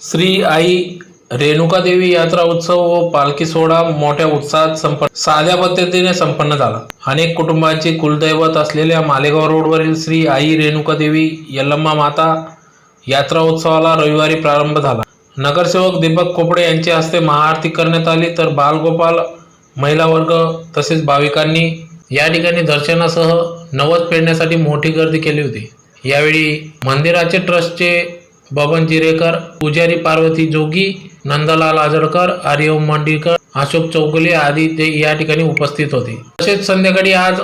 श्री आई रेणुकादेवी यात्रा उत्सव व पालखी सोहळा मोठ्या उत्साहात संपन्न साध्या पद्धतीने संपन्न झाला. अनेक कुटुंबाचे कुलदैवत असलेल्या मालेगाव रोडवरील श्री आई रेणुकादेवी यल्लम्मा माता यात्रा उत्सवाला रविवारी प्रारंभ झाला. नगरसेवक दीपक कोपडे यांच्या हस्ते महाआरती करण्यात आली तर बालगोपाल महिला वर्ग तसेच भाविकांनी या ठिकाणी दर्शनासह नवस फेडण्यासाठी मोठी गर्दी केली होती. यावेळी मंदिराचे ट्रस्टचे बबन जिरेकर पुजारी पार्वती जोगी नंदलाल आजळकर आर्यम मांडीकर अशोक चौगुले आदी ते या ठिकाणी उपस्थित होते. तसेच संध्याकाळी आज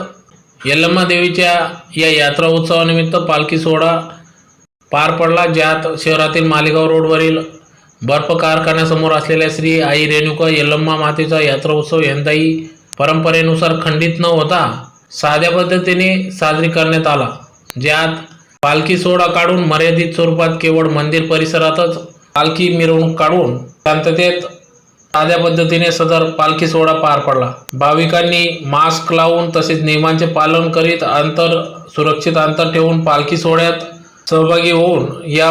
यल्लम्मा देवीच्या या यात्रा उत्सवानिमित्त पालखी सोहळा पार पडला ज्यात शहरातील मालेगाव रोडवरील बर्फ कारखान्यासमोर असलेल्या श्री आई रेणुका यल्लम्मा मातेचा यात्रा उत्सव यंदाही परंपरेनुसार खंडित न होता साध्या पद्धतीने साजरी करण्यात आला ज्यात पालखी सोहळा काढून मर्यादित स्वरूपात केवळ मंदिर परिसरातच पालखी मिरवणूक काढून शांततेत साध्या पद्धतीने सदर पालखी सोहळा पार पडला. भाविकांनी मास्क लावून तसेच नियमांचे पालन करीत अंतर सुरक्षित अंतर ठेवून पालखी सोहळ्यात सहभागी होऊन या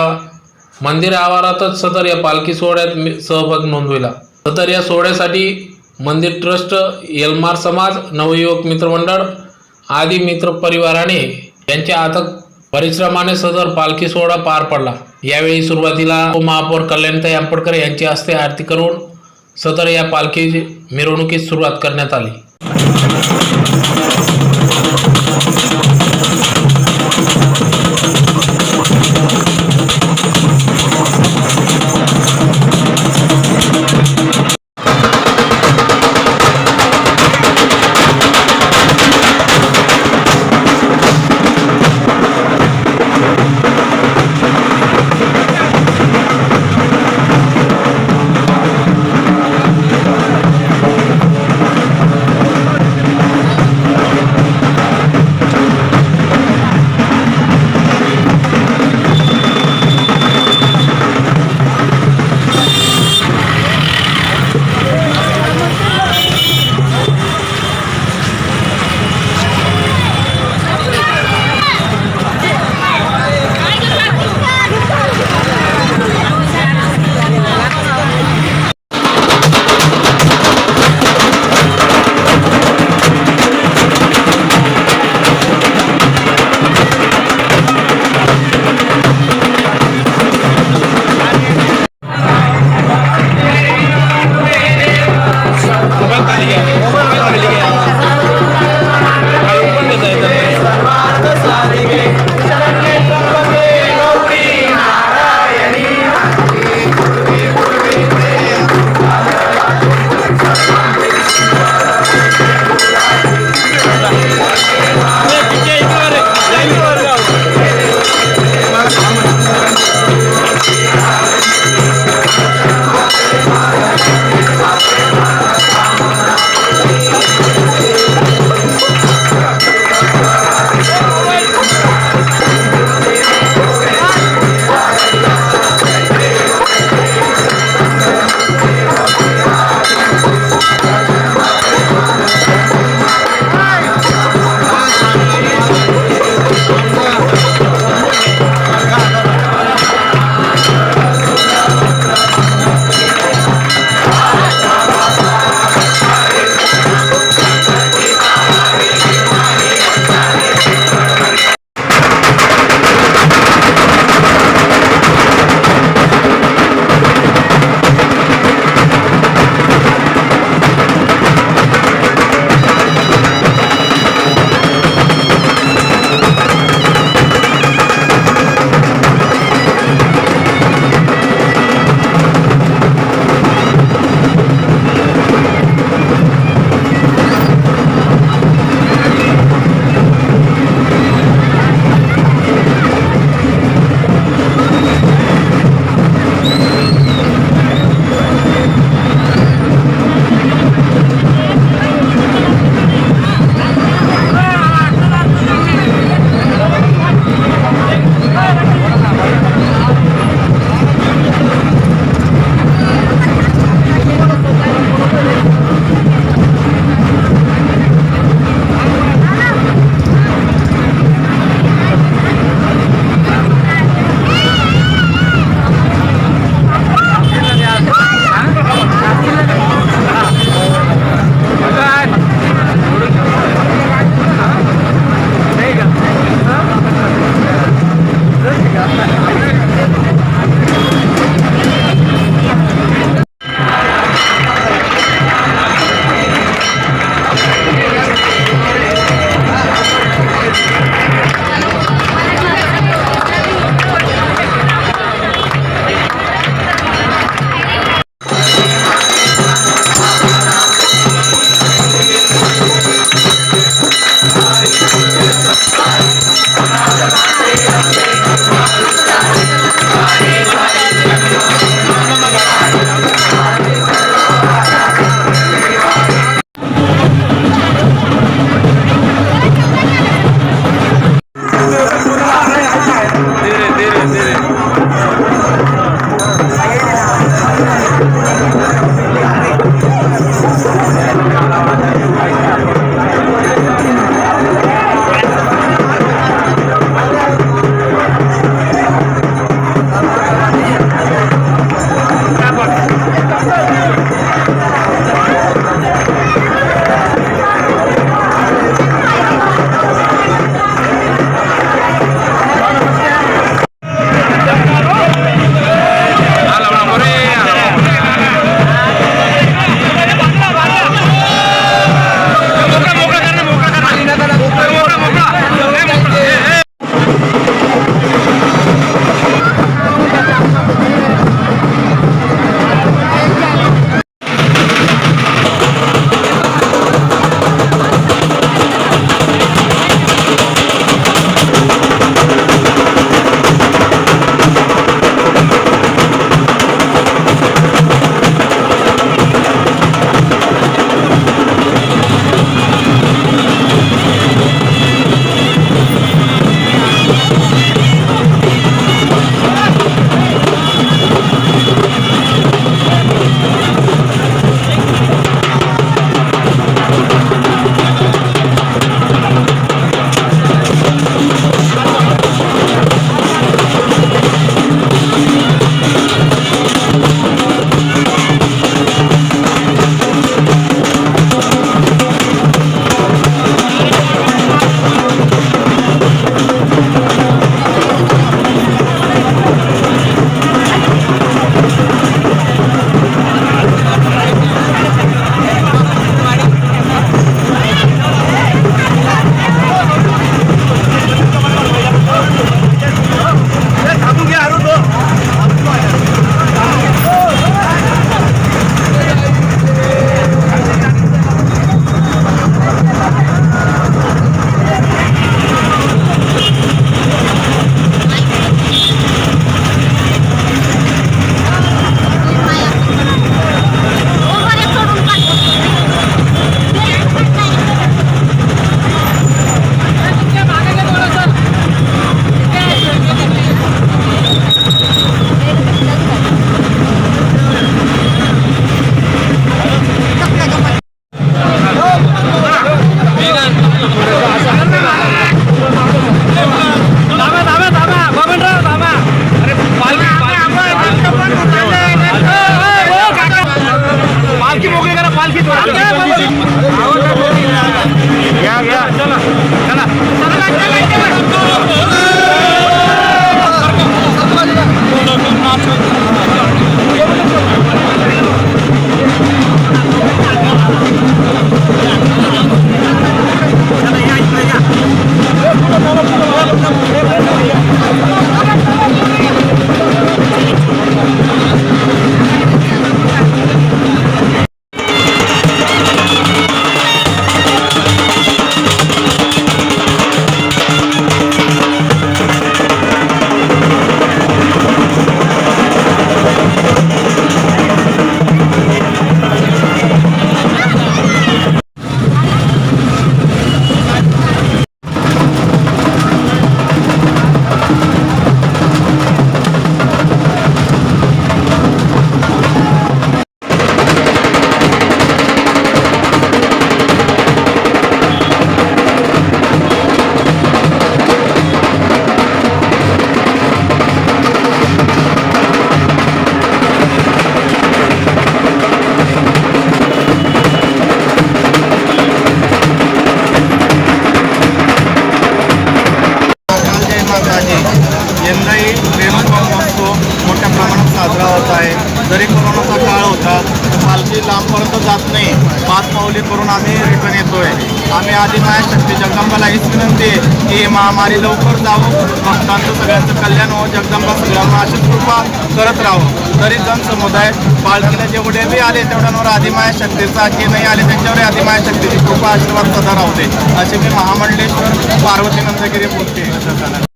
मंदिर आवारातच सदर या पालखी सोहळ्यात सहभाग नोंदविला. सदर या सोहळ्यासाठी मंदिर ट्रस्ट यलमार समाज नवयुवक मित्रमंडळ आदी मित्र परिवाराने यांच्या अथक परिश्रमाने सदर पालखी सोहळा पार पडला. यावेळी सुरुवातीला उपमहापौर कल्याणताई आंबडकर यांच्या हस्ते आरती करून सदर या पालखी मिरवणुकीस सुरुवात करण्यात आली. जरी कोरोनाचा काळ होता पालखी लांबपर्यंत जात नाही. पाच पावली करून आम्ही रिटर्न येतोय. आम्ही आधी माया शक्ती जगदंबाला हीच विनंती आहे की महामारी लवकर जावं. भक्तांचं सगळ्यांचं कल्याण हो. जगदंबा सगळ्यांना अशी कृपा करत राहू. तरी जनसमुदाय पालखीला जेवढे बी आले तेवढ्यांवर आदिमाया शक्तीचा जे नाही आले त्यांच्यावर आदिमाया शक्तीची कृपा आशीर्वाद सदा राहू दे. असे मी महामंडलेश्वर पार्वती नंदगिरी बोलते.